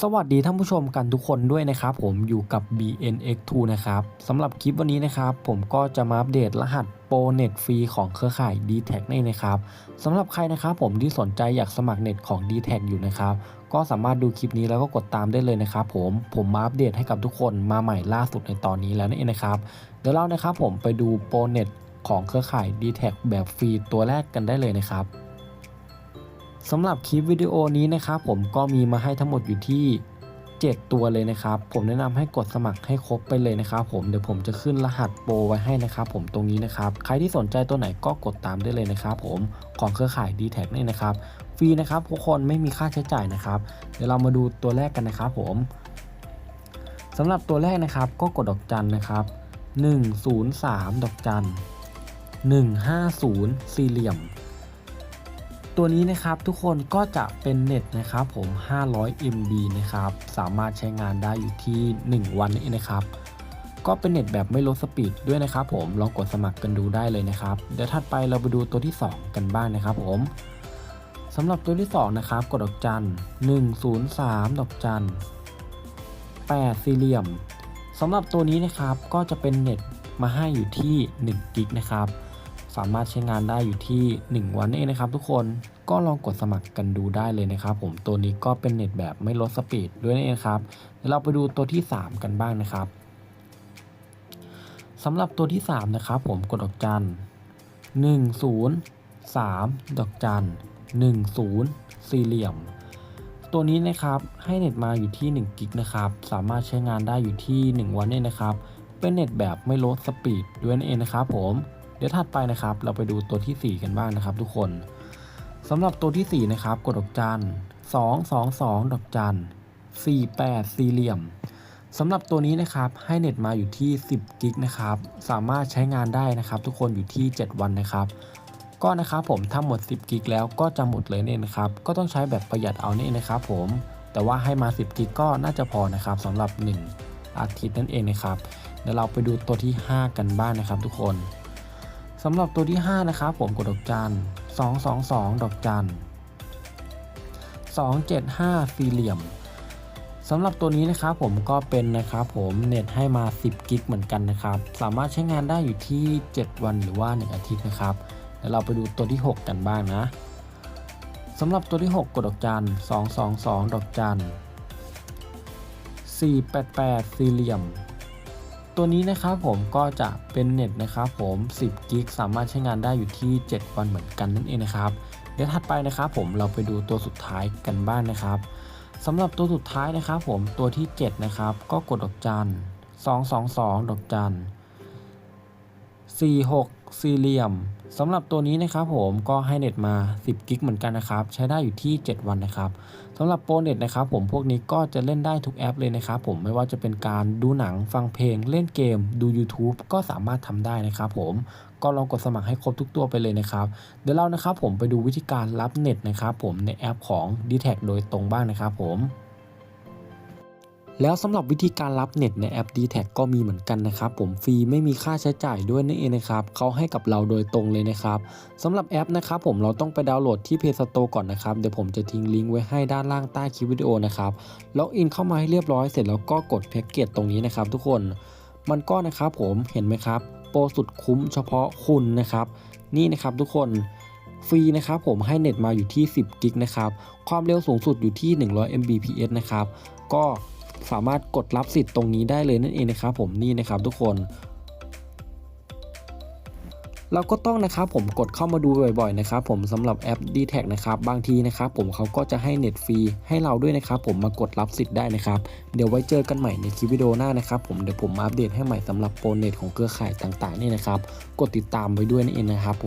สวัสดีท่านผู้ชมกันทุกคนด้วยนะครับ ผมอยู่กับ BNX2 นะครับสำหรับคลิปวันนี้นะครับ ผมก็จะมาอัปเดตรหัสโปรเน็ตฟรีของเครือข่าย d t แทนี่นะครับสำหรับใครนะครับผมที่สนใจอยากสมัครเน็ตของ d t แทอยู่นะครับ ก็สามารถดูคลิปนี้แล้วก็กดตามได้เลยนะครับผมผมมาอัปเดตให้กับทุกคนมาใหม่ล่าสุดในตอนนี้แล้วนั่นเองนะครับเดี๋ยวเรานะครับผมไปดูโปรเน็ตของเครือข่าย d t แทแบบฟรีตัวแรกกันได้เลยนะครับ สำหรับคลิปวิดีโอนี้นะครับผมก็มีมาให้ทั้งหมดอยู่ที่ 7 ตัวเลยนะครับ ผมแนะนำให้กดสมัครให้ครบไปเลยนะครับผมเดี๋ยวผมจะขึ้นรหัสโปรไว้ให้นะครับผมตรงนี้นะครับใครที่สนใจตัวไหนก็กดตามได้เลยนะครับผมของเครือข่าย d t แทนี่นะครับฟรีนะครับทุกคนไม่มีค่าใช้จ่ายนะครับเดี๋ยวเรามาดูตัวแรกกันนะครับผมสำหรับตัวแรกนะครับก็กดดอกจันนะครับ 103 ดอกจัน 150 สี่เหลี่ยม ตัวนี้นะครับทุกคนก็จะเป็นเน็ตนะครับผม 500 MB นะครับสามารถใช้งานได้อยู่ที่ 1 วันนี้นะครับ ก็เป็นเน็ตแบบไม่ลดสปีดด้วยนะครับผมลองกดสมัครกันดูได้เลยนะครับเดี๋ยวถัดไปเราไปดูตัวที่ 2 กันบ้างนะครับผมสำหรับตัวที่ 2 นะครับ กดดอกจัน 103 ดอกจัน 8 สี่เหลี่ยมสำหรับตัวนี้นะครับก็จะเป็นเน็ตมาให้อยู่ที่1กิกนะครับ สามารถใช้งานได้อยู่ที่ 1 วันนั่นเองนะครับทุกคนก็ลองกดสมัครกันดูได้เลยนะครับผมตัวนี้ก็เป็นเน็ตแบบไม่ลดสปีดด้วยนั่นเองครับเดี๋ยวเราไปดูตัวที่ 3 กันบ้างนะครับสำหรับตัวที่ 3 นะครับผมกดดอกจัน1 0 3 ดอกจัน10 สี่เหลี่ยม ตัวนี้นะครับให้เน็ตมาอยู่ที่1กิกนะครับสามารถใช้งานได้อยู่ที่ 1 วันเนี่นะครับเป็นเน็ตแบบไม่ลดสปีดด้วยนั่นเองนะครับผม เดี๋ยวถัดไปนะครับ เราไปดูตัวที่ 4 กันบ้างนะครับ ทุกคนสำหรับตัวที่ 4 นะครับ กดดอกจัน222 ดอกจัน48 สี่เหลี่ยมสำหรับตัวนี้นะครับให้เน็ตมาอยู่ที่ 10 กิกนะครับ สามารถใช้งานได้นะครับ ทุกคนอยู่ที่ 7 วันนะครับ ก็นะครับผมถ้าหมด 10 กิกแล้วก็จะหมดเลยเนี่ยนะครับ ก็ต้องใช้แบบประหยัดเอาเนี่ยนะครับผมแต่ว่าให้มา 10 กิกก็น่าจะพอนะครับสำหรับ 1 อาทิตย์นั่นเองนะครับเดี๋ยวเราไปดูตัวที่ 5 กันบ้างนะครับ ทุกคน สำหรับตัวที่ 5 นะครับผมกดดอกจัน222 ดอกจัน275 สี่เหลี่ยมสำหรับตัวนี้นะครับผมก็เป็นนะครับผมเน็ตให้มา 10 กิกเหมือนกันนะครับ สามารถใช้งานได้อยู่ที่ 7 วันหรือว่า 1 อาทิตย์นะครับเดี๋ยวเราไปดูตัวที่ 6 กันบ้างนะสำหรับตัวที่ 6 กดดอกจัน222 ดอกจัน488 สี่เหลี่ยม ตัวนี้นะครับผมก็จะเป็นเน็ตนะครับผม10กิกสามารถใช้งานได้อยู่ที่ 7 วันเหมือนกันนั่นเองนะครับเดี๋ยวถัดไปนะครับผมเราไปดูตัวสุดท้ายกันบ้างนะครับสำหรับตัวสุดท้ายนะครับผมตัวที่ 7 นะครับ ก็กดดอกจัน222 ดอกจัน46 สี่เหลี่ยมสำหรับตัวนี้นะครับผมก็ให้เน็ตมา 10 กิกเหมือนกันนะครับ ใช้ได้อยู่ที่ 7 วันนะครับสำหรับโปรเน็ตนะครับผมพวกนี้ก็จะเล่นได้ทุกแอปเลยนะครับผมไม่ว่าจะเป็นการดูหนังฟังเพลง เล่นเกม ดู YouTube ก็สามารถทำได้นะครับผมก็ลองกดสมัครให้ครบทุกตัวไปเลยนะครับ เดี๋ยวเรานะครับผมไปดูวิธีการรับเน็ตนะครับผมในแอปของ d t แทโดยตรงบ้างนะครับผม แล้วสำหรับวิธีการรับเน็ตในแอป d t แทก็มีเหมือนกันนะครับผมฟรีไม่มีค่าใช้จ่ายด้วยนั่นเองนะครับเขาให้กับเราโดยตรงเลยนะครับสำหรับแอปนะครับผมเราต้องไปดาวน์โหลดที่ Play Store ก่อนนะครับเดี๋ยวผมจะทิ้งลิงก์ไว้ให้ด้านล่างใต้คลิปวิดีโอนะครับล็อกอินเข้ามาให้เรียบร้อยเสร็จแล้วก็กดแพ็กเกจตรงนี้นะครับทุกคนมันก็นะครับผมเห็นไหมครับโปรสุดคุ้มเฉพาะคุณนะครับ นี่นะครับทุกคนฟรีนะครับผมให้เน็ตมาอยู่ที่ 10 กิกนะครับ ความเร็วสูงสุดอยู่ที่ 100 Mbps นะครับ ก็ สามารถกดรับสิทธิ์ตรงนี้ได้เลยนั่นเองนะครับผมนี่นะครับทุกคนเราก็ต้องนะครับผมกดเข้ามาดูบ่อยๆนะครับผมสำหรับแอป d t แทนะครับบางทีนะครับผมเขาก็จะให้เน็ตฟรีให้เราด้วยนะครับผมมากดรับสิทธิ์ได้นะครับเดี๋ยวไว้เจอกันใหม่ในคลิปวิดีโอหน้านะครับผมเดี๋ยวผมมาอัปเดตให้ใหม่สำหรับโปรเน็ตของเครือข่ายต่างๆนี่นะครับกดติดตามไว้ด้วยนั่นเองนะครับผม